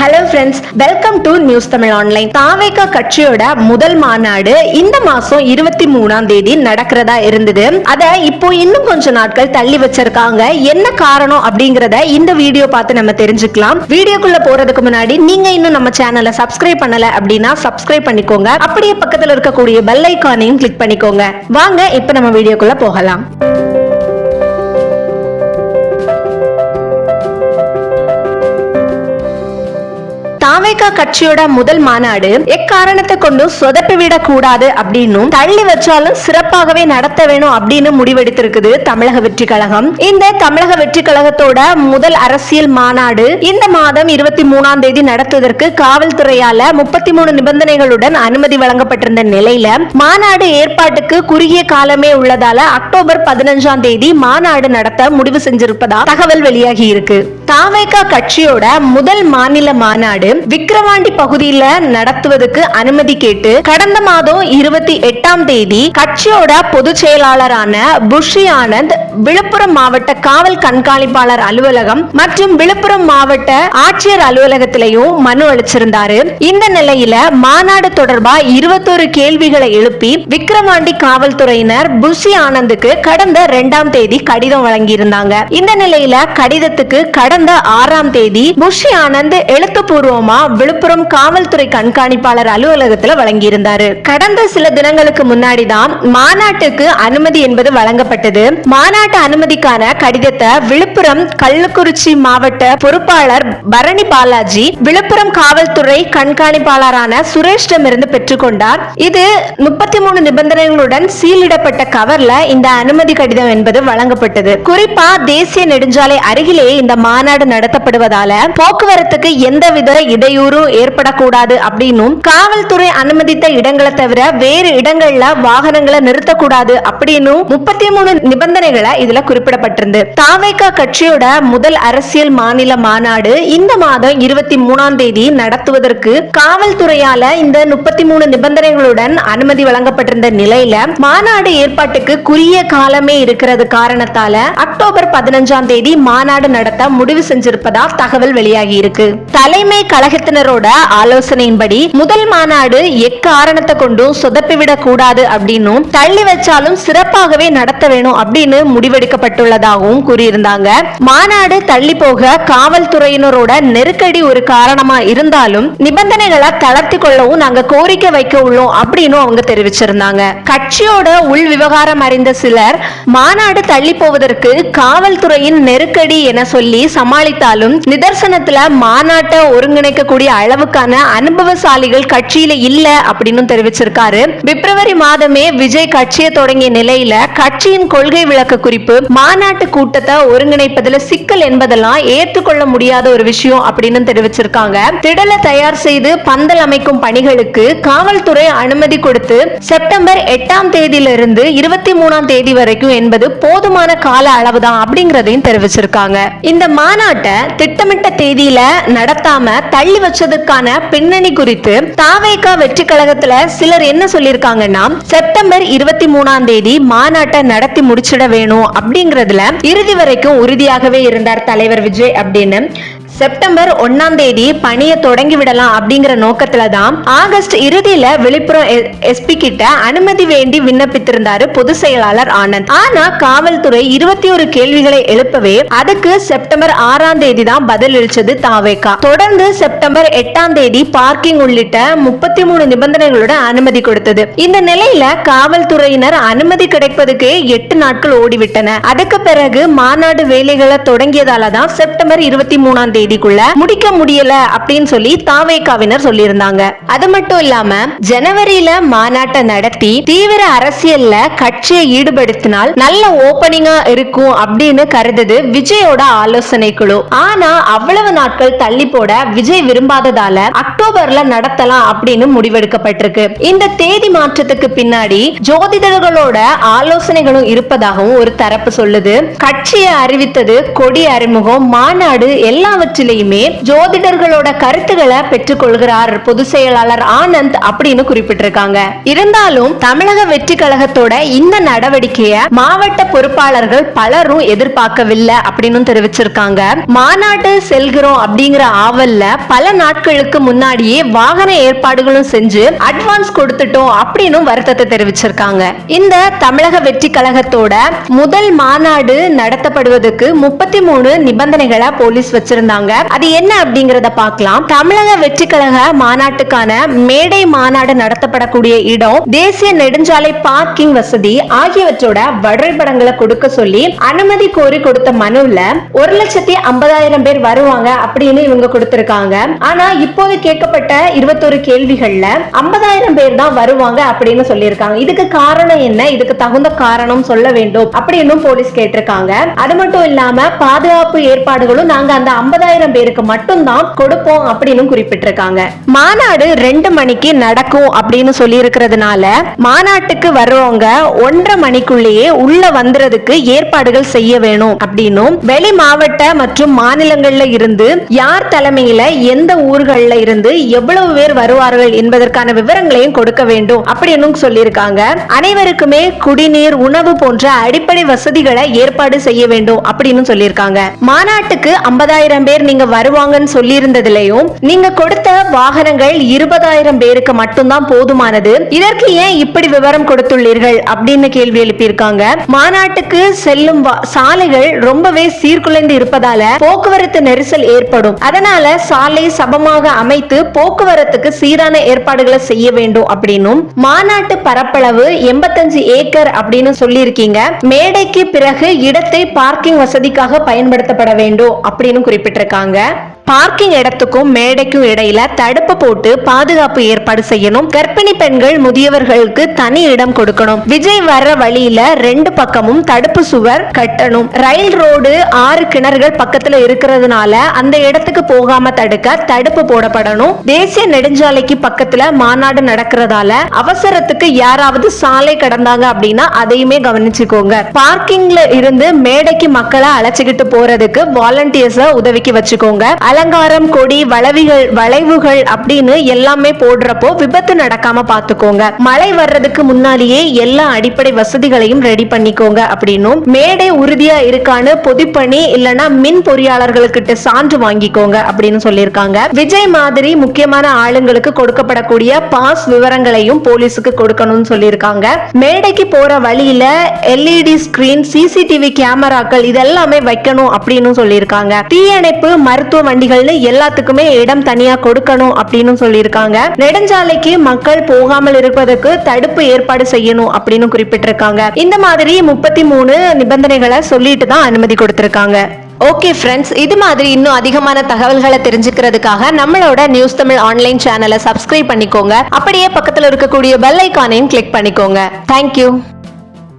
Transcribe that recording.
Hello friends welcome to news Tamil online தாவேகா கட்சியோட முதல் மாநாடு இந்த மாசம் இருபத்தி மூணாம் தேதி நடக்கிறதா இருந்தது. அத இப்போ இன்னும் கொஞ்ச நாட்கள் தள்ளி வச்சிருக்காங்க. என்ன காரணம் அப்படிங்கறத இந்த வீடியோ பார்த்து நம்ம தெரிஞ்சுக்கலாம். வீடியோக்குள்ள போறதுக்கு முன்னாடி நீங்க இன்னும் நம்ம சேனலை சப்ஸ்கிரைப் பண்ணல அப்படின்னா சப்ஸ்கிரைப் பண்ணிக்கோங்க. அப்படியே பக்கத்துல இருக்கக்கூடிய பெல் ஐக்கானையும் கிளிக் பண்ணிக்கோங்க. வாங்க இப்போ நம்ம வீடியோக்குள்ள போகலாம். தாவேகா கட்சியோட முதல் மாநாடு எக்காரணத்தை கொண்டும் சொதப்பி விடக்கூடாது அப்படின்னும் தள்ளி வச்சாலும் சிறப்பாகவே நடத்த வேணும் அப்படின்னு முடிவெடுத்திருக்குது தமிழக வெற்றி கழகம். இந்த தமிழக வெற்றி கழகத்தோட முதல் அரசியல் மாநாடு இந்த மாதம் இருபத்தி மூணாம் தேதி நடத்துவதற்கு காவல்துறையால முப்பத்தி மூணு நிபந்தனைகளுடன் அனுமதி வழங்கப்பட்டிருந்த நிலையில மாநாடு ஏற்பாட்டுக்கு குறுகிய காலமே உள்ளதால அக்டோபர் பதினஞ்சாம் தேதி மாநாடு நடத்த முடிவு செஞ்சிருப்பதா தகவல் வெளியாகி இருக்கு. தாவேகா கட்சியோட முதல் மாநில மாநாடு விக்கிரவாண்டி பகுதியில நடத்துவதற்கு அனுமதி கேட்டு கடந்த மாதம் இருபத்தி எட்டாம் தேதி கட்சியோட பொதுச் செயலாளரான புஷி ஆனந்த் விழுப்புரம் மாவட்ட காவல் கண்காணிப்பாளர் அலுவலகம் மற்றும் விழுப்புரம் மாவட்ட ஆட்சியர் அலுவலகத்திலையும் மனு அளிச்சிருந்தாரு. இந்த நிலையில மாநாடு தொடர்பா இருபத்தொரு கேள்விகளை எழுப்பி விக்கிரவாண்டி காவல்துறையினர் புஷி ஆனந்துக்கு கடந்த இரண்டாம் தேதி கடிதம் வழங்கியிருந்தாங்க. இந்த நிலையில கடிதத்துக்கு கடந்த கடந்த ஆறாம் தேதி புஷி ஆனந்த் எழுத்துப்பூர்வமா விழுப்புரம் காவல்துறை கண்காணிப்பாளர் அலுவலகத்துல வழங்கியிருந்தாரு. கடந்த சில தினங்களுக்கு முன்னாடி தான் மாநாட்டுக்கு அனுமதி என்பது வழங்கப்பட்டது. மாநாட்டு அனுமதிக்கான கடிதத்தை விழுப்புரம் கள்ளக்குறிச்சி மாவட்ட பொறுப்பாளர் பரணி பாலாஜி விழுப்புரம் காவல்துறை கண்காணிப்பாளரான சுரேஷிடமிருந்து பெற்றுக்கொண்டார். இது முப்பத்தி மூணு நிபந்தனைகளுடன் சீலிடப்பட்ட கவர்ல இந்த அனுமதி கடிதம் என்பது வழங்கப்பட்டது. குறிப்பா தேசிய நெடுஞ்சாலை அருகிலேயே இந்த மாநாடு நடத்தப்படுவதால போக்குவரத்துக்கு எந்தவித இடையூறும் ஏற்படக்கூடாது அப்படின்னும் காவல்துறை அனுமதித்த இடங்களை தவிர வேறு இடங்கள்ல வாகனங்களை நிறுத்தக்கூடாது அப்படின்னு முப்பத்தி மூணு நிபந்தனைகளை இதுல குறிப்பிடப்பட்டிருந்து. தாவேகா கட்சியோட முதல் அரசியல் மாநில மாநாடு இந்த மாதம் இருபத்தி மூணாம் தேதி நடத்துவதற்கு காவல்துறையால இந்த முப்பத்தி மூணு நிபந்தனைகளுடன் அனுமதி வழங்கப்பட்டிருந்த நிலையில மாநாடு ஏற்பாட்டுக்கு குறுகிய காலமே இருக்கிறது காரணத்தால அக்டோபர் பதினஞ்சாம் தேதி மாநாடு நடத்த முடிவு செஞ்சிருப்பதா தகவல் வெளியாகி இருக்கு. தலைமை கழகத்தினரோட ஆலோசனையின்படி முதல் மாநாடு எக்காரணத்தை கொண்டும் சொதப்பிவிடக் கூடாது அப்படின்னும் தள்ளி வச்சாலும் சிறப்பாகவே நடத்த வேணும் அப்படின்னு முடிவெடுக்கப்பட்டுள்ளதாகவும் கூறியிருந்தாங்க. மாநாடு தள்ளி போக காவல்துறையினரோட நெருக்கடி ஒரு காரணமா இருந்தாலும் நிபந்தனைகளை தளர்த்தி கொள்ளவும் நாங்க கோரிக்கை வைக்க உள்ளோம் அப்படின்னு அவங்க தெரிவிச்சிருந்தாங்க. கட்சியோட உள் விவகாரம் அறிந்த சிலர் மாநாடு தள்ளி போவதற்கு காவல்துறையின் நெருக்கடி என சொல்லி சமாளித்தாலும் நிதர்சனத்துல மாநாட்டை ஒருங்கிணைக்கக்கூடிய அளவுக்கான அனுபவசாலிகள் கட்சியில இல்ல அப்படின்னு தெரிவிச்சிருக்காரு. பிப்ரவரி மாதமே விஜய் கட்சியை தொடங்கிய நிலையில கட்சியின் கொள்கை விளக்க குறிப்பு மாநாட்டு கூட்டத்தை ஒருங்கிணைப்பதுல சிக்கல் என்பதெல்லாம் ஏற்றுக்கொள்ள முடியாத ஒரு விஷயம் அப்படின்னு தெரிவிச்சிருக்காங்க. திடலை தயார் செய்து பந்தல் அமைக்கும் பணிகளுக்கு காவல்துறை அனுமதி கொடுத்து செப்டம்பர் எட்டாம் தேதியிலிருந்து இருபத்தி மூணாம் தேதி வரைக்கும் என்பது போதுமான கால அளவுதான் அப்படிங்கறதையும் தெரிவிச்சிருக்காங்க. இந்த மாநாடு மாநாட்டை திட்டமிட்ட தேதியில நடத்தாம தள்ளி வச்சதுக்கான பின்னணி குறித்து தாவேகா வெற்றி கழகத்துல சிலர் என்ன சொல்லியிருக்காங்கன்னா செப்டம்பர் இருபத்தி மூணாம் தேதி மாநாட்டை நடத்தி முடிச்சிட வேணும் அப்படிங்கறதுல இறுதி வரைக்கும் உறுதியாகவே இருந்தார் தலைவர் விஜய் அப்படின்னு. செப்டம்பர் ஒன்னாம் தேதி பணியை தொடங்கி விடலாம் அப்படிங்கிற நோக்கத்துல தான் ஆகஸ்ட் இறுதியில விழுப்புரம் எஸ்பி கிட்ட அனுமதி வேண்டி விண்ணப்பித்திருந்தாரு பொதுச் செயலாளர் ஆனந்த். ஆனா காவல்துறை இருபத்தி ஒரு கேள்விகளை எழுப்பவே அதுக்கு செப்டம்பர் ஆறாம் தேதி தான் பதில் அளிச்சது தாவேகா. தொடர்ந்து செப்டம்பர் எட்டாம் தேதி பார்க்கிங் உள்ளிட்ட முப்பத்தி மூணு நிபந்தனைகளுடன் அனுமதி கொடுத்தது. இந்த நிலையில காவல்துறையினர் அனுமதி கிடைப்பதுக்கே எட்டு நாட்கள் ஓடிவிட்டன. அதுக்கு பிறகு மாநாடு வேலைகளை தொடங்கியதால தான் செப்டம்பர் இருபத்தி மூணாம் தேதிக்குள்ள முடிக்க முடியல அப்படின்னு சொல்லி தாவேகாவினர் சொல்லியிருந்தாங்க. அது மட்டும் இல்லாம ஜனவரியில மாநாட்டை நடத்தி தீவிர அரசியல்ல கட்சியை ஈடுபடுத்தினால் நல்ல ஓபனிங்கா இருக்கும் அப்படின்னு கருதுது விஜயோட ஆலோசனை குழு. ஆனா அவ்வளவு நாட்கள் தள்ளி போட விஜய் விரும்பாததால அக்டோபர்ல நடத்தலாம் அப்படின்னு முடிவெடுக்கப்பட்டிருக்கு. இந்த தேதி மாற்றத்துக்கு பின்னாடி ஜோதிடர்களோட ஆலோசனைகளும் இருப்பதாகவும் ஒரு தரப்பு சொல்லுது. கட்சியை அறிவித்தது கொடி அறிமுகம் மாநாடு எல்லாவற்றையும் எல்லாவற்றிலையுமே ஜோதிடர்களோட கருத்துக்களை பெற்றுக்கொள்கிறார் பொதுச் செயலாளர் ஆனந்த் அப்படின்னு குறிப்பிட்டிருக்காங்க. இருந்தாலும் தமிழக வெற்றி கழகத்தோட இந்த நடவடிக்கைய மாவட்ட பொறுப்பாளர்கள் பலரும் எதிர்பார்க்கவில்லை அப்படின்னு தெரிவிச்சிருக்காங்க. மாநாட்டு செல்கிறோம் அப்படிங்கிற ஆவல்ல பல நாட்களுக்கு முன்னாடியே வாகன ஏற்பாடுகளும் செஞ்சு அட்வான்ஸ் கொடுத்துட்டோம் அப்படின்னு வருத்தத்தை தெரிவிச்சிருக்காங்க. இந்த தமிழக வெற்றி கழகத்தோட முதல் மாநாடு நடத்தப்படுவதற்கு முப்பத்தி மூணு நிபந்தனைகளை போலீஸ் வச்சிருந்தாங்க. அது என்ன அப்படிங்கறத பார்க்கலாம். தமிழக வெற்றி கழக மாநாட்டுக்கான மேடை மாநாடு நடத்தப்படக்கூடிய இடம் தேசிய நெடுஞ்சாலை பார்க்கிங் வசதி ஆகியவற்றோட வரைபடங்களை கொடுக்க சொல்லி அனுமதி கோரி கொடுத்த மனுல ஒரு லட்சத்தி ஐம்பதாயிரம் பேர் வருவாங்க அப்படின்னு இவங்க கொடுத்திருக்காங்க. ஆனா இப்போது கேட்கப்பட்ட இருபத்தொரு கேள்விகள்ல ஐம்பதாயிரம் பேர் தான் வருவாங்க அப்படின்னு சொல்லியிருக்காங்க. இதுக்கு காரணம் என்ன? இதுக்கு தகுந்த காரணம் சொல்ல வேண்டும் அப்படின்னு போலீஸ் கேட்டிருக்காங்க. அது மட்டும் இல்லாம பாதுகாப்பு ஏற்பாடுகளும் நாங்க அந்த ஐம்பதாயிரம் பேருக்கு மட்டும்தான் கொடுப்போம் அப்படின்னு குறிப்பிட்டிருக்காங்க. மாநாடு ரெண்டு மணிக்கு நடக்கும் அப்படின்னு சொல்லி இருக்கிறதுனால மாநாட்டுக்கு வர்றவங்க ஒன்றரை மணிக்குள்ளேயே உள்ள வந்துறதுக்கு ஏற்பாடுகள் செய்ய வேணும் அப்படின்னும் வெளி மாவட்ட மற்றும் மாநிலங்கள்ல இருந்து யார் தலைமையில எந்த ஊர்கள்ல இருந்து எவ்வளவு பேர் வருவார்கள் என்பதற்கான விவரங்களையும் கொடுக்க வேண்டும் அப்படின்னு சொல்லியிருக்காங்க. அனைவருக்குமே குடிநீர் உணவு போன்ற அடிப்படை வசதிகளை ஏற்பாடு செய்ய வேண்டும் அப்படின்னு சொல்லியிருக்காங்க. மாநாட்டுக்கு ஐம்பதாயிரம் பேர் நீங்க வருவாங்கன்னு சொல்லியிருந்ததுலயும் நீங்க கொடுத்த வாகனங்கள் இருபதாயிரம் பேருக்கு மட்டும்தான் போதுமானது. இதற்கு ஏன் இப்படி விவரம் கொடுத்துள்ளீர்கள் அப்படின்னு கேள்வி எழுப்பியிருக்காங்க. மாநாட்டுக்கு செல்லும் சாலைகள் ரொம்பவே சீர்குலைந்து இருப்பதால போக்குவரத்து நெரிசல் ஏற்படும். அதனால சாலை சபமாக அமைத்து போக்குவரத்துக்கு சீரான ஏற்பாடுகளை செய்ய வேண்டும் அப்படின்னும் மாநாட்டு பரப்பளவு எண்பத்தஞ்சு ஏக்கர் அப்படின்னு சொல்லியிருக்கீங்க. மேடைக்கு பிறகு இடத்தை பார்க்கிங் வசதிக்காக பயன்படுத்தப்பட வேண்டும் அப்படின்னு குறிப்பிட்டிருக்காங்க. இருக்காங்க. பார்க்கிங் இடத்துக்கும் மேடைக்கும் இடையில தடுப்பு போட்டு பாதுகாப்பு ஏற்பாடு செய்யணும். கர்ப்பிணி பெண்கள் முதியவர்களுக்கு தனி இடம் கொடுக்கணும். விஜய் வர்ற வழியில ரெண்டு பக்கமும் தடுப்பு சுவர் கட்டணும். ரயில் ரோடு ஆறு கிணறுகள் பக்கத்துல இருக்கிறதுனால அந்த இடத்துக்கு போகாம தடுக்க தடுப்பு போடப்படணும். தேசிய நெடுஞ்சாலைக்கு பக்கத்துல மாநாடு நடக்கிறதால அவசரத்துக்கு யாராவது சாலை கடந்தாங்க அப்படின்னா அதையுமே கவனிச்சுக்கோங்க. பார்க்கிங்ல இருந்து மேடைக்கு மக்களை அழைச்சிக்கிட்டு போறதுக்கு வாலண்டியர்ஸ உதவிக்கு வச்சுக்கோங்க. அலங்காரம் கொடி வளவிகள் வளைவுகள் அப்படின்னு எல்லாமே போடுறப்போ விபத்து நடக்காம பாத்துக்கோங்க. மழை வர்றதுக்கு முன்னாடியே எல்லா அடிப்படை வசதிகளையும் ரெடி பண்ணிக்கோங்க அப்படின்னும் மேடை உறுதியா இருக்கான்னு பொதுப்பணி இல்லனா மின் பொறியாளர்களுக்கிட்ட சான்று வாங்கிக்கோங்க அப்படின்னு சொல்லியிருக்காங்க. விஜய் மாதிரி முக்கியமான ஆளுங்களுக்கு கொடுக்கப்படக்கூடிய பாஸ் விவரங்களையும் போலீஸுக்கு கொடுக்கணும்னு சொல்லியிருக்காங்க. மேடைக்கு போற வழியில எல்இடி ஸ்கிரீன் சிசிடிவி கேமராக்கள் இதெல்லாமே வைக்கணும் அப்படின்னு சொல்லியிருக்காங்க. தீயணைப்பு மருத்துவ வண்டி வசதிகள்னு எல்லாத்துக்குமே இடம் தனியா கொடுக்கணும் அப்படின்னு சொல்லியிருக்காங்க. நெடுஞ்சாலைக்கு மக்கள் போகாமல் இருப்பதற்கு தடுப்பு ஏற்பாடு செய்யணும் அப்படின்னு குறிப்பிட்டிருக்காங்க. இந்த மாதிரி முப்பத்தி மூணு நிபந்தனைகளை சொல்லிட்டு தான் அனுமதி கொடுத்திருக்காங்க. ஓகே ஃப்ரெண்ட்ஸ் இது மாதிரி இன்னும் அதிகமான தகவல்களை தெரிஞ்சுக்கிறதுக்காக நம்மளோட நியூஸ் தமிழ் ஆன்லைன் சேனலை சப்ஸ்கிரைப் பண்ணிக்கோங்க. அப்படியே பக்கத்தில் இருக்கக்கூடிய பெல் ஐக்கானையும் கிளிக் பண்ணிக்கோங்க. தேங்க்யூ